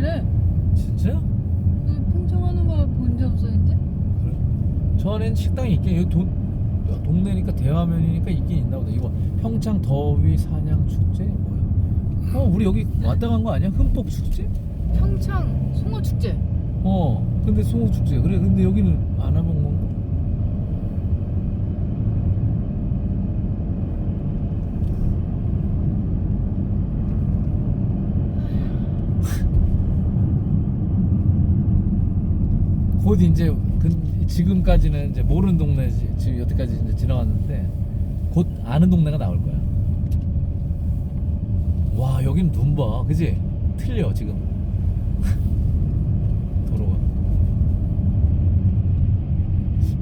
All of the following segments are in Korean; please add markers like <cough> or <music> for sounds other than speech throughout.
처음이래. 진짜? 그 평정하는 거 본 적 없어 이제? 저 안에는 식당이 있긴 여기 도, 야, 동네니까 대화면이니까 있긴 있나 보다 이거 평창 더위 사냥 축제 뭐야 어 우리 여기 왔다 간 거 아니야? 흠뻑 축제? 평창 송어 축제. 어 근데 송호 축제 그래 근데 여기는 안 와본 건가? 곧 이제 그, 지금까지는 이제 모르는 동네지 지금 여태까지 이제 지나왔는데 곧 아는 동네가 나올 거야. 와 여긴 눈 봐, 그지? 틀려 지금 <laughs> 도로가.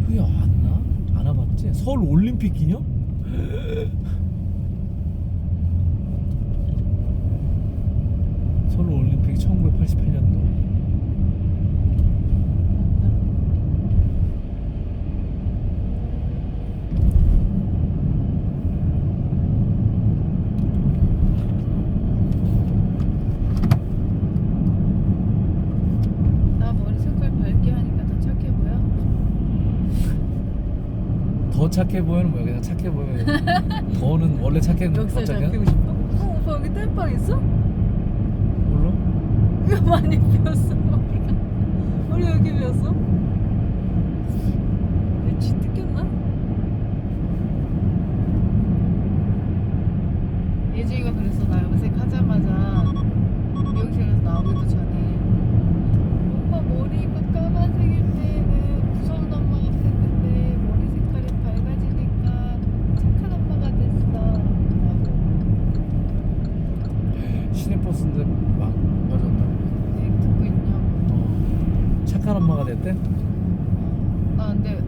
여기 왔나? 안 와봤지? 서울 올림픽 기념? <gasps> 서울 올림픽 1988년도. 나 머리 색깔 밝게 하니까 더 착해 보여. 더 착해 보이는 뭐야? 그냥 착해 보이면 <laughs> 더는 원래 착해는 더 멱살 착해? 잡히고 싶어? 어 오빠 여기 땜빵 있어? 몰라? 이거 많이 비었어 머리가. 머리 여기 비었어? 내쥐 뜯겼나? 예지가 그랬어 나 염색 하자마자 미용실에서 나오기도 전에 엄마 머리가 까만색일 때는 무서운 엄마 같았는데 머리 색깔이 밝아지니까 착한 엄마가 됐어 라고 시내버스인데 막 맞았다. 얘기 듣고 있냐고 어. 착한 엄마가 됐대? 나 근데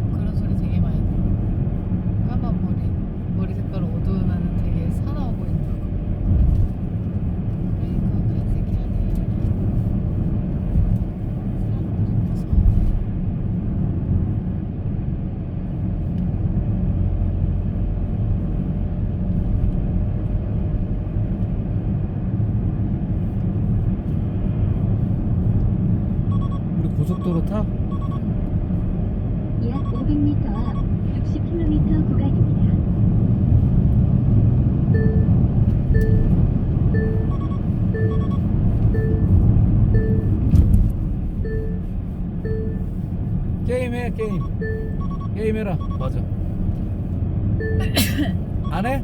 맞아 <coughs> 안 해?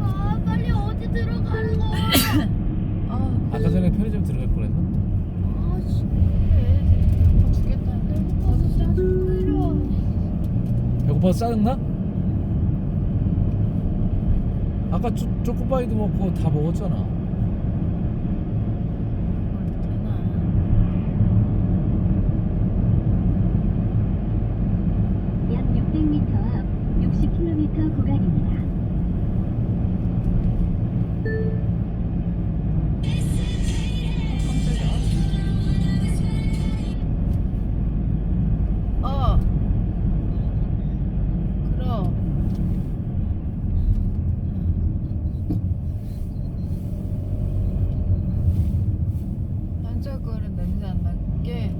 아 빨리 어디 들어가라고? <coughs> 아, 아까 전에 편의점 들어갈 뻔했나? 짜증 끌려. 배고파서 짜증나? 아까 초, 초코바이도 먹고 다 먹었잖아 반짝거리는 냄새 안 나게.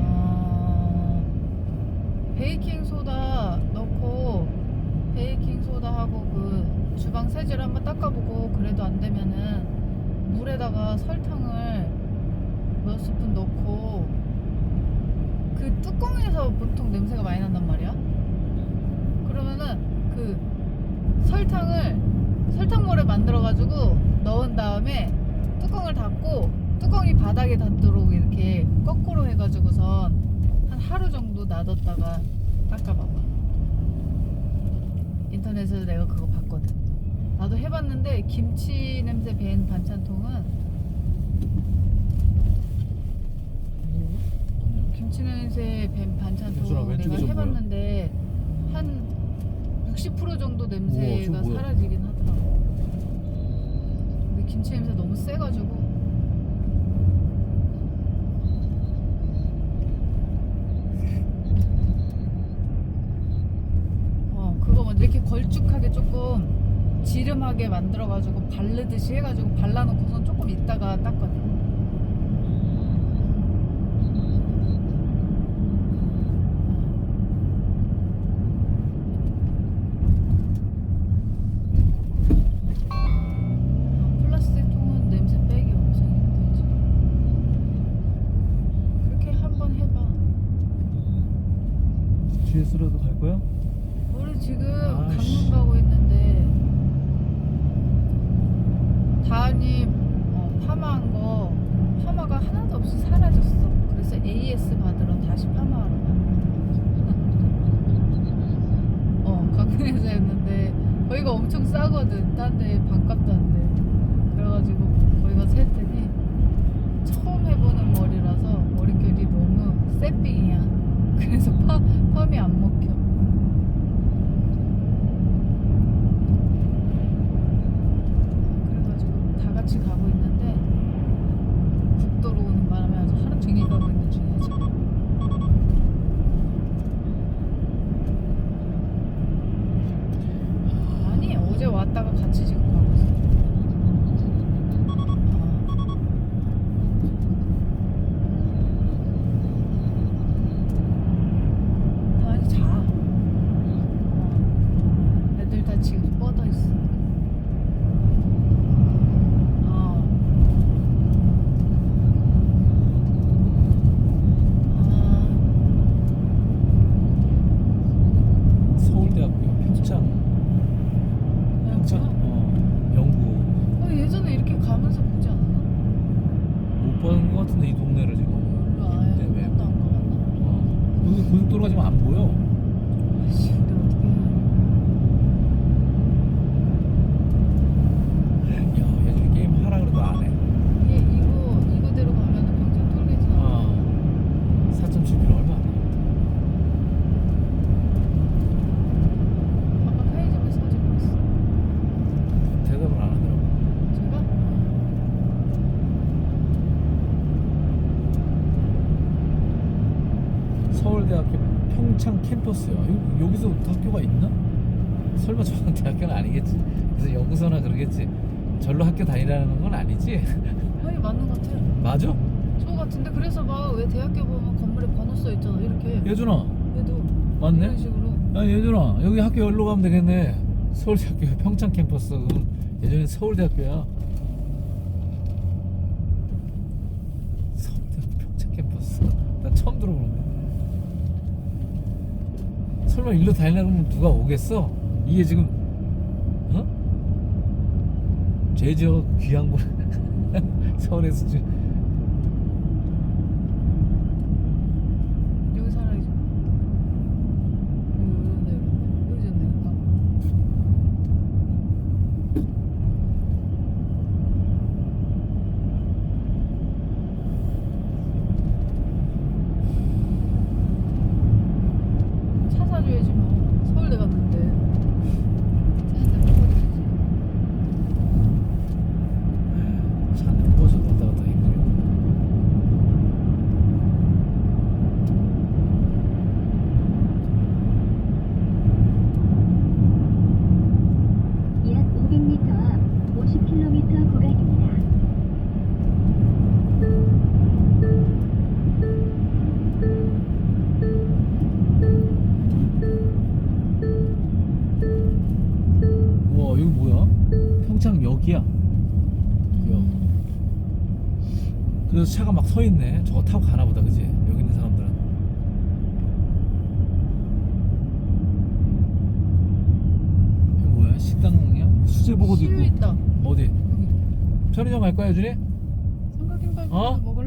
어, 베이킹 소다 넣고 베이킹 소다하고 그 주방 세제를 한번 닦아보고 그래도 안 되면은 물에다가 설탕을 몇 스푼 넣고 그 뚜껑에서 보통 냄새가 많이 난단 말이야. 그러면은 그 설탕을 설탕물에 만들어가지고 넣은 다음에 뚜껑을 닫고 뚜껑이 바닥에 닿도록 이렇게 거꾸로 해가지고선 한 하루 정도 놔뒀다가 닦아봐봐. 인터넷에서 내가 그거 봤거든. 나도 해봤는데 김치 냄새 밴 반찬통은 김치 냄새 밴 반찬통 내가? 해봤는데 한 60% 정도 냄새가? 사라지긴 하더라고. 김치 냄새 너무 세가지고 어 그거 먼저 이렇게 걸쭉하게 조금 지 지름하게 만들어가지고 바르듯이 해가지고 발라놓고선 조금 있다가 닦거든. 어, 플라스틱 통은 냄새 빼기 엄청 힘들지. 그렇게 한번 해봐. GS로도 갈 거야? 우리 지금 아이씨. 강릉 가고 있는데 다은이 어, 파마한 거 파마가 하나도 없이 사라졌어. 그래서 AS 받으러 다시 파마하러 가. <laughs> 어 강릉에서 했는데 거기가 엄청 싸거든. 딴데 반값도 안 돼. 그래가지고 거기 가서 했더니 처음 해보는 머리라서 머릿결이 너무 쎄삥이야. 그래서 파, 펌이 안 먹혀. 그래가지고 다 같이 가고 있는데 국도로 오는 바람에 아주 하루 종일 가고 있는 중이야 지금. 아니 어제 왔다가 같이 지금 가고 있어. 어. 아니 자. 어. 애들 다 지금 뻗어 있어. 어. 아, 서울대학교 평창 평창 그냥 어 연구 어, 예전에 이렇게 가면서 보지 않았나? 못 보는 것 같은데 이 동네를 지금 별로 아예 이 때문에. 한 번도 안 가봤나? 어. 여기 고속도로가 지금 안 보여 아씨, 근데 어떻게? 야 예전에 게임 하라 그래도 안해 이게 이거 이거대로 가면은 평창 톨게이트 나와. 어 4.7km 얼마 안 남았다 아까 편의점에 사진 그랬어. 대답을 안 하더라고 제가? 서울대학교 평창 캠퍼스야. 여- 여기서 학교가 있나? 설마 저건 대학교는 아니겠지. 그래서 연구소나 그러겠지. 절로 학교 다니라는 건 아니지? <laughs> 아니 맞는 것 같아. 맞아? 저 같은데 그래서 막 왜 대학교 보면 건물에 번호 써 있잖아 이렇게. 예준아, 얘도 맞네? 이런 식으로. 아 예준아, 여기 학교 여기로 가면 되겠네. 서울대학교 평창 캠퍼스. 예전에 서울대학교야. 서울대학교 평창 캠퍼스. 나 처음 들어보는데. 설마 일로 다니려면 누가 오겠어? 이게 지금 어? 제지어 귀한 곳 <laughs> 서울에서 지금 차가 막 서 있네. 저거 타고 가나 보다, 그지? 여기 있는 사람들은. 이거 뭐야? 식당이야? 수제버거도 있고. 있다. 어디? 편의점 갈 거야, 유준이? 삼각김밥 어? 먹을